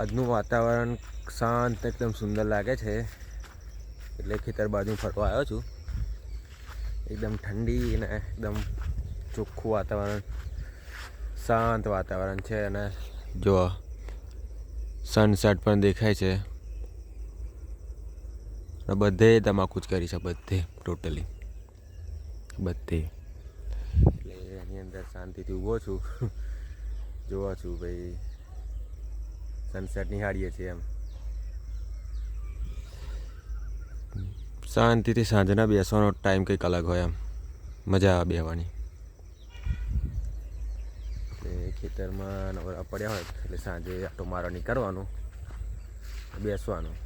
આજનું વાતાવરણ શાંત, એકદમ સુંદર લાગે છે. એટલે ખેતર બાજુ ફરવા આવ્યો છું. એકદમ ઠંડી અને એકદમ ચોખ્ખું વાતાવરણ, શાંત વાતાવરણ છે અને જો સનસેટ પણ દેખાય છે. બધે તમાકુ જ કરી છે, બધે ટોટલી બધે. એટલે એની અંદર શાંતિથી ઊભો છું. જોવા છું ભાઈ. સનસેટ નિહાળીએ છીએ એમ. શાંતિથી સાંજના બેસવાનો ટાઈમ કંઈક અલગ હોય એમ. મજા આવે બેહવાની. એટલે ખેતરમાં નવરા પડ્યા હોય એટલે સાંજે આટો મારો નીકળવાનું બેસવાનું.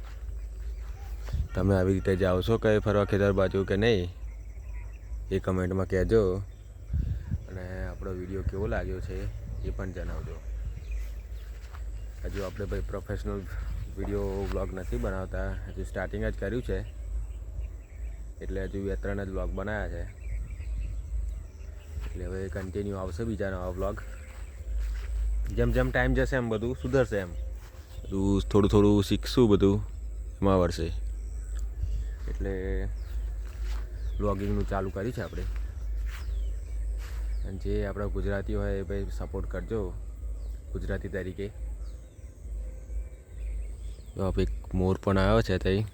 તમે આવી રીતે જાઓ છો કઈ ફરવા ખેતર બાજુ કે નહીં? એ કમેન્ટમાં કહેજો. અને આપણો વીડિયો કેવો લાગ્યો છે એ પણ જણાવજો. હજુ આપણે ભાઈ પ્રોફેશનલ વીડિયો બ્લોગ નથી બનાવતા. હજુ સ્ટાર્ટિંગ જ કર્યું છે. એટલે હજુ બે ત્રણ જ બ્લોગ બનાવ્યા છે. એટલે હવે કન્ટિન્યુ આવશે બીજા નવા બ્લોગ જેમ જેમ ટાઈમ જશે એમ બધું સુધરશે એમ. બધું થોડું થોડું શીખશું બધું એમાં આવડશે એટલે બ્લોગિંગનું ચાલુ કર્યું છે આપણે. અને જે આપણા ગુજરાતી હોય એ ભાઈ સપોર્ટ કરજો. ગુજરાતી તરીકે. એક મોર પણ આવ્યો છે તઈ.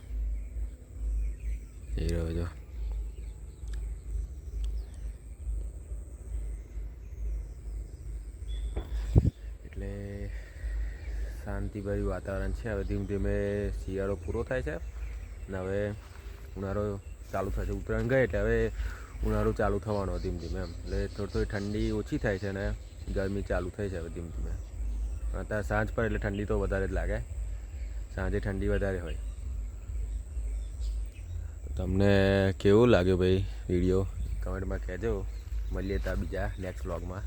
એ રહ્યો જો. એટલે શાંતિભર્યું વાતાવરણ છે. હવે ધીમે ધીમે શિયાળો પૂરો થાય છે. અને હવે ઉનાળો ચાલુ થશે ઉત્તરાયણ ગઈ એટલે હવે ઉનાળો ચાલુ થવાનો ધીમે ધીમે એમ. એટલે થોડી થોડી ઠંડી ઓછી થાય છે અને ગરમી ચાલુ થઈ છે હવે ધીમે ધીમે. અત્યારે સાંજ પર એટલે ઠંડી તો વધારે જ લાગે. સાંજે ઠંડી વધારે હોય. તમને કેવું લાગ્યું ભાઈ વીડિયો? કમેન્ટમાં કહેજો. મળીએ ત્યાં બીજા નેક્સ્ટ વ્લોગમાં